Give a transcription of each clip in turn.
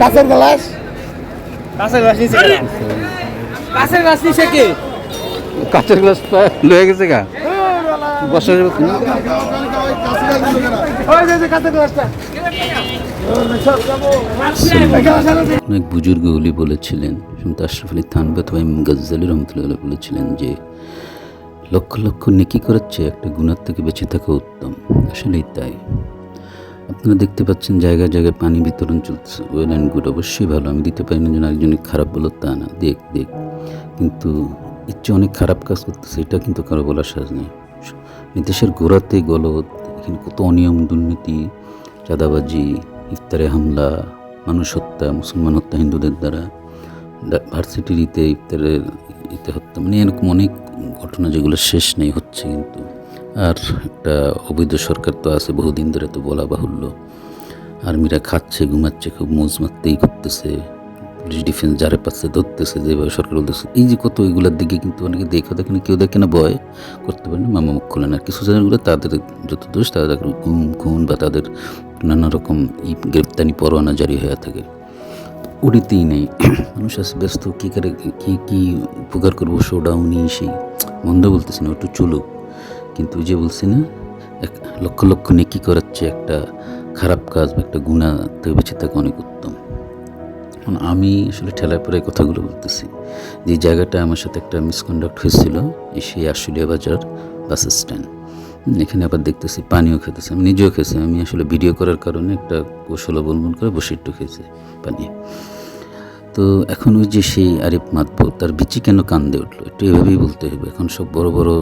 কাঁচের গ্লাস? কাঁচের গাছ নিচে কেন? কাঁচের গাছ নিচে কি? কাঁচের গ্লাস লয়ে গেছে গা। বসা যাবে তো না? ওই যে যে গ্লাসটা। অনেক বুজুর্গ উলি বলেছিলেন শুনতে আশরাফ আলী থানবী অথবা ইমাম গাজ্জালি রহমতুল্লাহ বলেছিলেন যে লক্ষ লক্ষ নেকি করার চেয়ে একটা গুণার থেকে বেঁচে থাকা উত্তম। আসলেই তাই। আপনারা দেখতে পাচ্ছেন জায়গায় জায়গায় পানি বিতরণ চলছে। ওয়েল অ্যান্ড গুড অবশ্যই ভালো। আমি দিতে পারি না যেন একজনকে খারাপ বলো, তা না। দেখ দেখ। কিন্তু ইচ্ছে অনেক খারাপ কাজ করতেছে, এটা কিন্তু কারও বলার সাজ নেই। দেশের গোড়াতে গলত এখানে কত অনিয়ম, দুর্নীতি, চাঁদাবাজি, ইফতারে হামলা মানুষ হত্যা মুসলমান হত্যা হিন্দুদের দ্বারা ভার্সিটির ইতে ইফতারের ইতে হত্যা মানে এরকম অনেক ঘটনা যেগুলো শেষ নেই, হচ্ছে কিন্তু। আর একটা অবৈধ সরকার তো আছে, বহুদিন ধরে তো বলা বাহুল্য। আর্মিরা খাচ্ছে, ঘুমাচ্ছে, খুব মোজ মারতেই করতেছে পুলিশ ডিফেন্স যারে পাচ্ছে ধরতেছে, যেভাবে সরকার বলতেছে। এই যে কত এগুলোর দিকে কিন্তু অনেকে দেখে দেখে না, কেউ দেখে না, ভয় করতে পারে না, মামা মুখ খোলে না কিছু জায়গাগুলো তাদের যত দোষ, তাদের গুম, খুন বা তাদের নানা রকম ই গ্রেপ্তানি পরোয়ানা জারি হয়ে থাকে। উড়িতেই নেই। মানুষ আছে ব্যস্ত, কী করে, কী কী উপকার করব শোডাউনি সেই, মন্দ বলতেছি না একটু চলুক। কিন্তু যে বলছি না, এক লক্ষ লক্ষ নেকি করাচ্ছে একটা খারাপ কাজ বা একটা গুণা থেকে বেঁচে থাকা অনেক উত্তম। আমি আসলে ঠেলায় পরে কথাগুলো বলতেছি। যে জায়গাটা আমার সাথে একটা মিসকন্ডাক্ট হয়েছিল সেই আশুলিয়া বাজার বাস স্ট্যান্ড। এখানে আবার দেখতেছি পানিও খেতেছি। আমি নিজেও খেয়েছি। আমি আসলে ভিডিও করার কারণে একটা কৌশল অবলম্বন করে বসে একটু খেয়েছি পানি। তো এখন ওই যে সেই আরিফ মাতবর, তার বিচি কেন কান্দে উঠল? একটু এভাবেই বলতে হবে এখন সব বড় বড়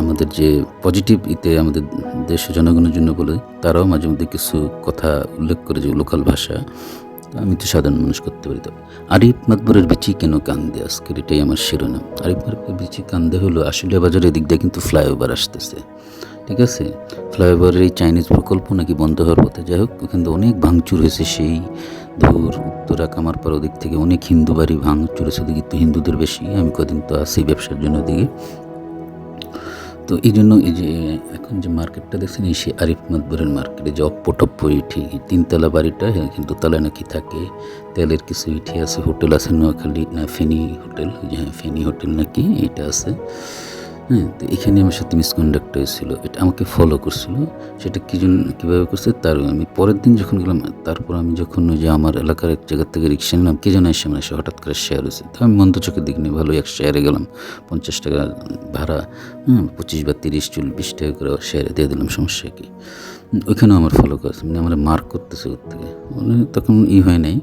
আমাদের যে পজিটিভ ইতে আমাদের দেশের জনগণের জন্য বলে, তারাও মাঝে মধ্যে কিছু কথা উল্লেখ করে যে লোকাল ভাষা আমি তো সাধারণ মানুষ করতে পারি। তো আরিফ মাতবরের বিচি কেন কান্দে? আজকের এটাই আমার শিরোনাম। আরিফ মাতবরের বিচি কান্দে হলো, আশুলিয়া বাজারের দিক দিয়ে কিন্তু ফ্লাইওভার আসতেছে। ঠিক আছে? ফ্লাইওভারের এই চাইনিজ প্রকল্প নাকি বন্ধ হওয়ার পথে? যাই হোক, ওখানে তো অনেক ভাঙচুর হয়েছে সেই ধূর উত্তরা কামারপাড় ওদিক থেকে অনেক হিন্দু বাড়ি ভাঙচুর হয়েছে ওদিকে তো হিন্দুদের বেশি, আমি কদিন তো আছি ব্যবসার জন্য ওদিকে। তো এই জন্য এই যে এখন যে মার্কেটটা দেখছেন, এই সে আরিফ মাদবরের মার্কেটে যে অপ্পটপ্প ইঠি তিনতলা বাড়িটা হ্যাঁ কিন্তু তলায় নাকি থাকে, তেলের কিছু ইঠি আছে, হোটেল আছে, নোয়াখালী না ফেনি হোটেল হ্যাঁ ফেনি হোটেল নাকি এটা আছে। হ্যাঁ তো এখানে আমার সাথে মিসকন্ডাক্ট হয়েছিল এটা আমাকে ফলো করছিল, সেটা কী জন্য, কীভাবে করছে, তার আমি পরের দিন যখন গেলাম, তারপর আমি যখন ওই যে আমার এলাকার এক জায়গার থেকে রিক্সা নিলাম, কে যেন এসে মানে এসে হঠাৎ করে শেয়ার হয়েছে, তো আমি মন্দ চোখে দেখিনি ভালো এক শেয়ারে গেলাম, পঞ্চাশ টাকা ভাড়া হ্যাঁ পঁচিশ বা তিরিশ চুল বিশ টাকা করে শেয়ারে দিয়ে দিলাম, সমস্যা কি? ওইখানেও আমার ফলো করেছে মানে আমার মার্ক করতেছে ওর থেকে মানে তখন ই হয় নাই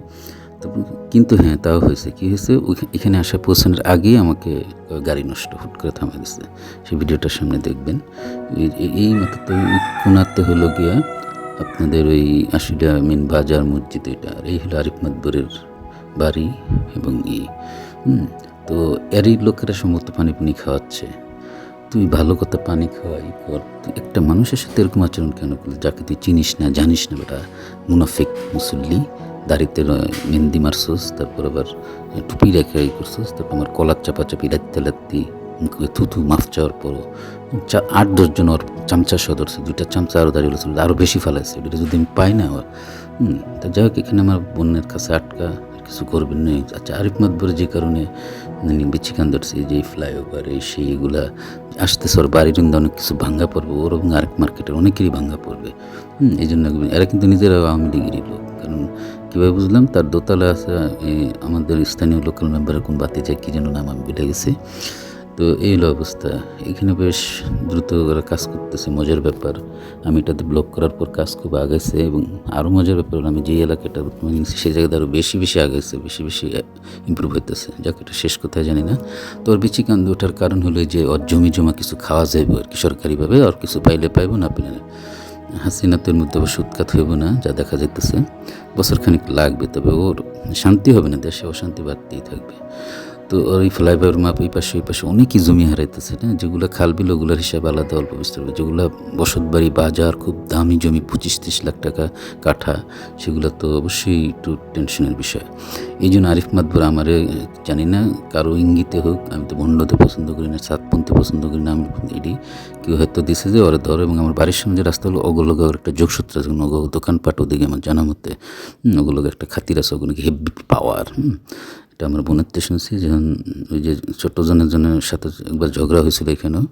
কিন্তু হ্যাঁ তাও হয়েছে। কী হয়েছে? এখানে আসা পৌঁছানোর আগেই আমাকে গাড়ি নষ্ট হুট করে থামা দিচ্ছে সেই ভিডিওটার সামনে দেখবেন। এই- মতো তো কোনাতে হলো গিয়া আপনাদের ওই আশুলিয়া মেন বাজার মসজিদ এটা। আর এই হলো আরিফ মাদবরের বাড়ি এবং ই। তো এরই লোকেরা সমস্ত পানি পানি খাওয়াচ্ছে। তুই ভালো কথা পানি খাওয়াই তুই একটা মানুষের সাথে এরকম আচরণ কেন করলি? যাকে তুই চিনিস না, জানিস না বেটা। মুনাফিক, মুসল্লি। দাড়িতে মেহেন্দি মারছস, তারপর আবার টুপি রেখে ই করছস, তারপর আমার কলার চাপাচাপি রাত্তে লাত্তি থুথু মাফ চাওয়ার পর আট দশজন ওর চামচা সদরছে দুইটা চামচা আরও দাঁড়িয়ে আরও বেশি ফেলাইছে ওটা যদি আমি পাই না আবার তা যাই হোক, এখানে আমার বোনের কাছে আটকা কিছু করবেন না। আচ্ছা আরিফ মাকবর যে কারণে বিচ্ছিকান ধরছে যে ফ্লাইওভার সেই এগুলা আসতেছে ওর বাড়ির কিন্তু অনেক কিছু ভাঙ্গা পড়বে, ওর এবং আরেক মার্কেটের অনেকেরই ভাঙ্গা পড়বে। এই জন্য এরা কিন্তু নিজেরা আওয়ামী লীগেরই লোক। কারণ কীভাবে বুঝলাম, তার দোতলা আছে আমাদের স্থানীয় লোকাল মেম্বারের কোন বাতি যায় কী যেন নাম আমি ভুলে গেছি। তো এই হলো অবস্থা। এখানে বেশ দ্রুত ওরা কাজ করতেছে, মজার ব্যাপার। আমি এটাতে ব্লক করার পর কাজ খুব আগাইছে এবং আরও মজার ব্যাপার আমি যে এলাকাটা সেই জায়গাতে আরও বেশি বেশি আগাইছে, বেশি বেশি ইম্প্রুভ হইতেছে। যাকে, এটা শেষ কোথায় জানি না। তো ওর বিচি কান্দ ওঠার কারণ হলো যে ওর জমি জমা কিছু খাওয়া যাইব আর কি সরকারিভাবে, আর কিছু পাইলে পাইব না পেলে না। হাসিনাতের মধ্যে অবশ্য উৎখাত হইব না, যা দেখা যাইতেছে। বছরখানিক লাগবে, তবে ওর শান্তি হবে না, দেশে অশান্তি বাড়তেই থাকবে। তো ওই ফ্লাইওভার মাপ এই পাশে, ওই পাশে অনেকই জমি হারাইতেছে না যেগুলো খাল বিল, ওগুলোর হিসাবে আলাদা, অল্প বিস্তর যেগুলো বসত বাড়ি বাজার, খুব দামি জমি, পঁচিশ তিরিশ লাখ টাকা কাঠা, সেগুলো তো অবশ্যই একটু টেনশনের বিষয়। এই জন্য আরিফ মাদবর আমার জানি না, কারও ইঙ্গিতে হোক, আমি তো বন্ডতে পছন্দ করি না, সাতপন্থী পছন্দ করি না, আমি এটি কেউ হয়তো দিছে যে, ওরা ধরো, এবং আমার বাড়ির সামনে যে রাস্তা হলো ওগুলোকে একটা যোগসূত্র আছে ওগো দোকানপাট ওদিকে আমার জানা মতে ওগুলোকে একটা খাতির আছে ওগুলোকে হেভি পাওয়ার হুম? এটা আমার থেকে শুনছি যখন ওই যে ছোট্ট জনের জনের সাথে একবার ঝগড়া হয়েছিল এখানেও।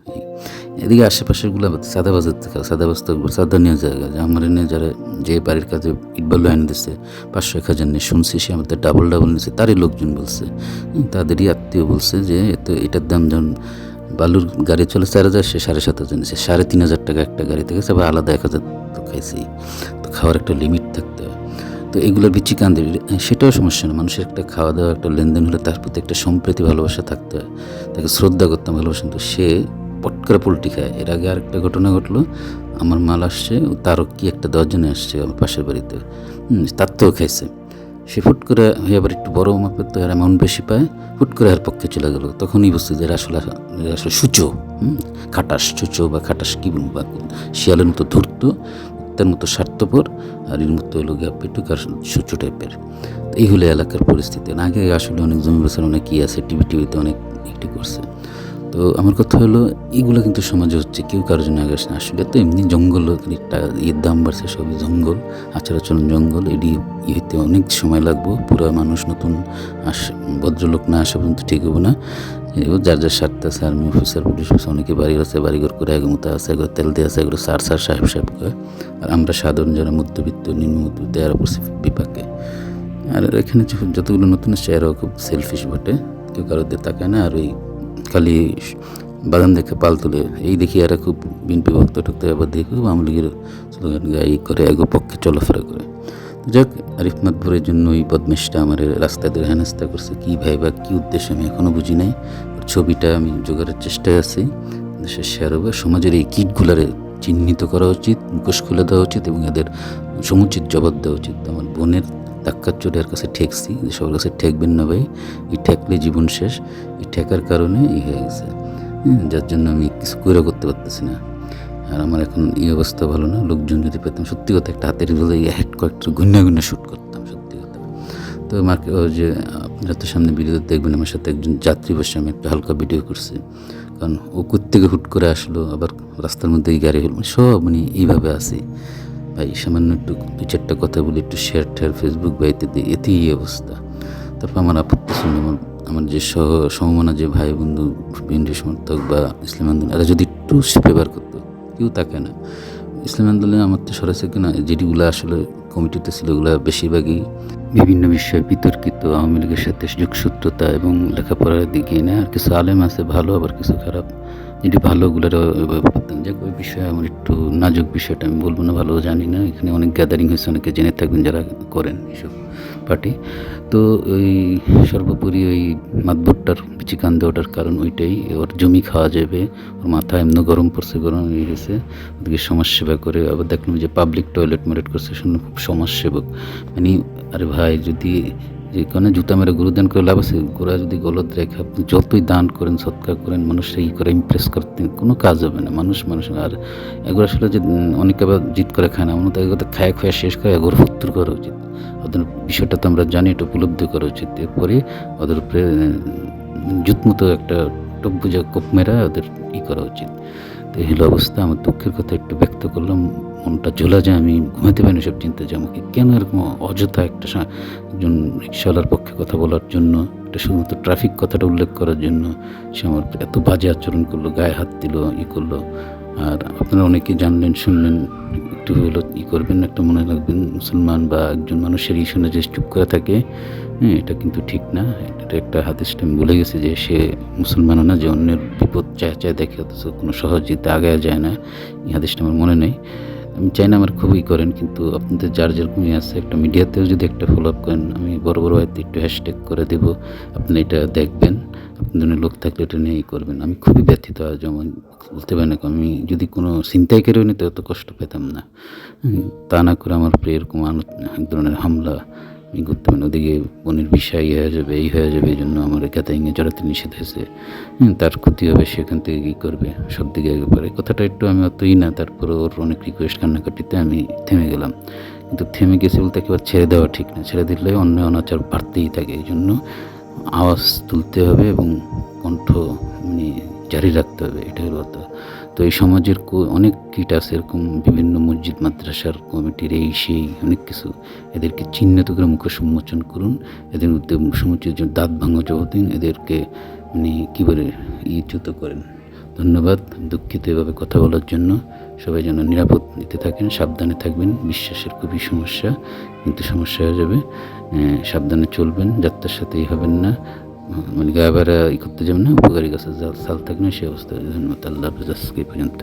এদিকে আশেপাশেরগুলো সাদা বাজার থেকে, সাদা বাজার থেকে সাদা নিয়ে জায়গা যে আমার এনে যারা যে বাড়ির কাজে ইটবাল্য এনে দিচ্ছে পাঁচশো এক হাজার নিয়ে শুনছি, সে আমাদের ডাবল ডাবল নিচ্ছে তারই লোকজন বলছে তাদেরই আত্মীয় বলছে যে এত এটার দাম যখন বালুর গাড়ি চলে চার হাজার, সে সাড়ে সাত হাজার নিচ্ছে সাড়ে তিন হাজার টাকা একটা গাড়ি থেকে আবার আলাদা এক হাজার তো খাইছি তো খাওয়ার একটা লিমিট থাকতে হয়। তো এগুলোর বিচি কান্দে সেটাও সমস্যা না। মানুষের একটা খাওয়া দাওয়া একটা লেনদেন হলে তার প্রতি একটা সম্প্রীতি, ভালোবাসা থাকতে হয়। তাকে শ্রদ্ধা করতাম ভালোবাসা তো সে পট করে পোলট্রি খায়। এর আগে আরেকটা ঘটনা ঘটলো। আমার মাল আসছে তারও কি একটা দশজনে আসছে আমার পাশের বাড়িতে। তার তো খাইছে। সে ফুট করে হয়ে আবার একটু বড় মাপের তো এর অ্যামাউন্ট বেশি পায়। ফুট করে এর পক্ষে চলে গেল। তখনই বুঝতে যে আসলে আসলে সূচো। খাটাস সূচো বা খাটাস কী বা শিয়ালের মতো ধূর্ত। তার মতো স্বার্থপর, আর এর মতো হলো গিয়া পেটুক আর সূর্য টাইপের এই হলো এলাকার পরিস্থিতি। আগে আসলে অনেক জমি বেচার অনেক কী আছে টিভি টিভিতে অনেক একটি করছে। তো আমার কথা হলো, এগুলো কিন্তু সমাজে হচ্ছে, কেউ কারোর জন্য আগে না। আসলে তো এমনি জঙ্গল একটা ইয়ের দাম বাড়ছে, সবই জঙ্গল আচার আচরণ জঙ্গল এটি ইয়েতে অনেক সময় লাগবো, পুরো মানুষ নতুন আস, ভদ্রলোক না আসা পর্যন্ত ঠিক হব না। এও যার যার স্বার্থ আছে আর্মি অফিসার পুলিশ অফিসার অনেকে বাড়ি আছে, বাড়িঘর করে এগমতো আছে এগুলো তেল দিয়ে আছে, এগুলো সার সার, সাহেব সাহেব করে। আর আমরা সাধারণ যারা মধ্যবিত্ত, নিম্ন মধ্যবিত্ত, এরা পড়ছি বিপাকে। আর এখানে যতগুলো নতুন আসছে এরাও খুব সেলফিশ বটে। কেউ কারোর দিয়ে তাকায় না, আর ওই খালি বাগান দেখে পাল তোলে, এই দেখি এরা খুব বিনপি ভক্ত টক্ত আবার দেখে খুব আওয়ামী লীগের স্লোগান গায়ে করে, এগো পক্ষে চলাফেরা করে। যাক আরিফ মাতবরের জন্য ওই বদমেশটা আমার রাস্তায় ধরে হেনস্তা করছে, কী ভাই বা কী উদ্দেশ্যে আমি এখনও বুঝি নাই। ছবিটা আমি জোগাড়ের চেষ্টায় আছি। দেশের হবে সমাজের এই কীটগুলারে চিহ্নিত করা উচিত, মুখোশ খুলে দেওয়া উচিত এবং এদের সমুচিত জবাব দেওয়া উচিত। আমার বোনের ধাক্কার চোরে এর কাছে ঠেকছি সবার কাছে ঠেকবেন না ভাই, এই ঠেকলে জীবন শেষ, এই ঠেকার কারণে এই হয়ে গেছে। যার জন্য আমি কিছু করে করতে পারতেছি না। আর আমার এখন এই অবস্থা ভালো না, লোকজন যদি পেতাম, সত্যি কথা একটা হাতের বলে হেড কয়েকটা গুন্না গুন্না শ্যুট করতাম, সত্যি কথা। তো মার্কে যে আপনারা তো সামনে ভিডিও দেখবেন, আমার সাথে একজন যাত্রী বসে, আমি একটা হালকা ভিডিও করছি। কারণ ও থেকে হুট করে আসলো, আবার রাস্তার মধ্যেই গাড়ি হলো মানে সব মানে এইভাবে আসি ভাই, সামান্য একটু দু চারটা কথা বলি, একটু শেয়ার টেয়ার ফেসবুক বা দিই, এতেই এই অবস্থা। তারপর আমার আপত্তি শুনে আমার আমার যে সহ, সমমানা যে ভাই, বন্ধু বিএনডি সমর্থক বা ইসলাম আন্দোলন, এরা যদি একটু ফেভার করতো, কেউ তাকে না। ইসলাম আন্দোলনে আমার তো সরাসরি কিনা যেটিগুলো আসলে কমিটিতে ছিল, ওগুলো বেশিরভাগই বিভিন্ন বিষয়ে বিতর্কিত, আওয়ামী লীগের সাথে যোগসূত্রতা এবং লেখাপড়ার দিকে না, আর কিছু আলেম আছে, ভালো, আবার কিছু খারাপ। যেটি ভালোগুলোর করতাম যাক ওই বিষয়ে আমার একটু নাজুক বিষয়টা, আমি বলব না ভালো জানি না, এখানে অনেক গ্যাদারিং হয়েছে, অনেকে জেনে থাকবেন যারা করেন এসব পার্টি। তো ওই সর্বোপরি ওই মাতবরটার পিচি কান দেওয়াটার কারণ ওইটাই, ওর জমি খাওয়া যাবে, ওর মাথা এমনি গরম পড়ছে, গরম হয়ে গেছে, ওদিকে সমাজসেবা করে, আবার দেখলাম যে পাবলিক টয়লেট মেরেট করছে শুনে খুব সমাজসেবক। মানে আরে ভাই, যদি যে কোনো জুতা মেরে গুরুদান করে লাভ আছে গোড়া যদি গলত রেখে আপনি যতই দান করেন, সৎকার করেন মানুষ এই করে ইমপ্রেস করতে কোনো কাজ হবে না, মানুষ মানুষ আর এগুলো আসলে যে অনেকে আবার জিত করে খায় না আমার এগুলো খায় খায় শেষ করে এগুলো ফুত্তুর করা উচিত। ওদের বিষয়টা তো আমরা জানি, এটা উপলব্ধি করা উচিত। এরপরে ওদের উপরে জুত মতো একটা টপ বুঝা কোপ মেরা ওদের ই করা উচিত। তো এই হলো অবস্থা। আমার দুঃখের কথা একটু ব্যক্ত করলাম। মনটা জ্বলা যায়, আমি ঘুমাতে পারি সব চিন্তা যে আমাকে কেন এরকম অযথা একটা একজন রিক্সাওয়ালার পক্ষে কথা বলার জন্য, একটা শুধুমাত্র ট্রাফিক কথাটা উল্লেখ করার জন্য সে আমার এত বাজে আচরণ করল, গায়ে হাত দিল, ই করল। আর আপনারা অনেকে জানলেন, শুনলেন, একটু হলো ই করবেন, একটা মনে রাখবেন, মুসলমান বা একজন মানুষের ই শুনে যে চুপ করে থাকে হ্যাঁ এটা কিন্তু ঠিক না। এটা একটা হাদিসটা আমি বলে গেছি যে সে মুসলমানও না, যে অন্যের বিপদ চায় চায় দেখে, অথচ কোনো সহজিতে আগে যায় না। এই হাদিসটা আমার মনে নেই। আমি চাই না আমার খুবই করেন, কিন্তু আপনাদের যার যেরকমই আছে, একটা মিডিয়াতেও যদি একটা ফলো আপ করেন, আমি বড় বড় হয়তো একটু হ্যাশট্যাগ করে দেবো। আপনি এটা দেখবেন আপনাদের লোক থাকলে এটা নিয়েই করবেন। আমি খুবই ব্যথিত যেমন বলতে পারি না আমি যদি কোনো চিন্তাইকারীও নিতে অত কষ্ট পেতাম না। তা না করে আমার প্রিয় এরকম এক ধরনের হামলা ই করতে পারেন ওদিকে বোনের বিষয় হয়ে যাবে, এই হয়ে যাবে, এই জন্য আমার ক্যাতাইংয়ে জড়াতে নিষেধ হয়েছে। তার ক্ষতি হবে সেখান থেকে কী করবে? সব দিকে একেবারে কথাটা একটু আমি অতই না, তারপরে ওর অনেক রিকোয়েস্ট কান্নাকাটিতে আমি থেমে গেলাম। কিন্তু থেমে গেছে বলতে একেবারে ছেড়ে দেওয়া ঠিক না। ছেড়ে দিলে অন্য অনাচার বাড়তেই থাকে, এই জন্য আওয়াজ তুলতে হবে এবং কণ্ঠ মানে জারি রাখতে হবে, এটাই কথা। তো এই সমাজের অনেক কীট আছে, এরকম বিভিন্ন মসজিদ, মাদ্রাসার কমিটির এই সেই অনেক কিছু। এদেরকে চিহ্নিত করে মুখোশ উন্মোচন করুন। এদের মধ্যে সমুচিত দাঁত ভাঙা জগদিন এদেরকে মানে কী বলে ইচ্যুত করেন। ধন্যবাদ, দুঃখিত এভাবে কথা বলার জন্য। সবাই যেন নিরাপদ নিতে থাকেন, সাবধানে থাকবেন, বিশ্বাসের খুবই সমস্যা, কিন্তু সমস্যা হয়ে যাবে। সাবধানে চলবেন, যাত্রার সাথেই হবেন না। মানে গায়ে ভাড়া ই করতে যাবেন না উপকারী গাছের জাল সাল থাকবে না সেই অবস্থায় ধন্যবাদ আল্লাহ পর্যন্ত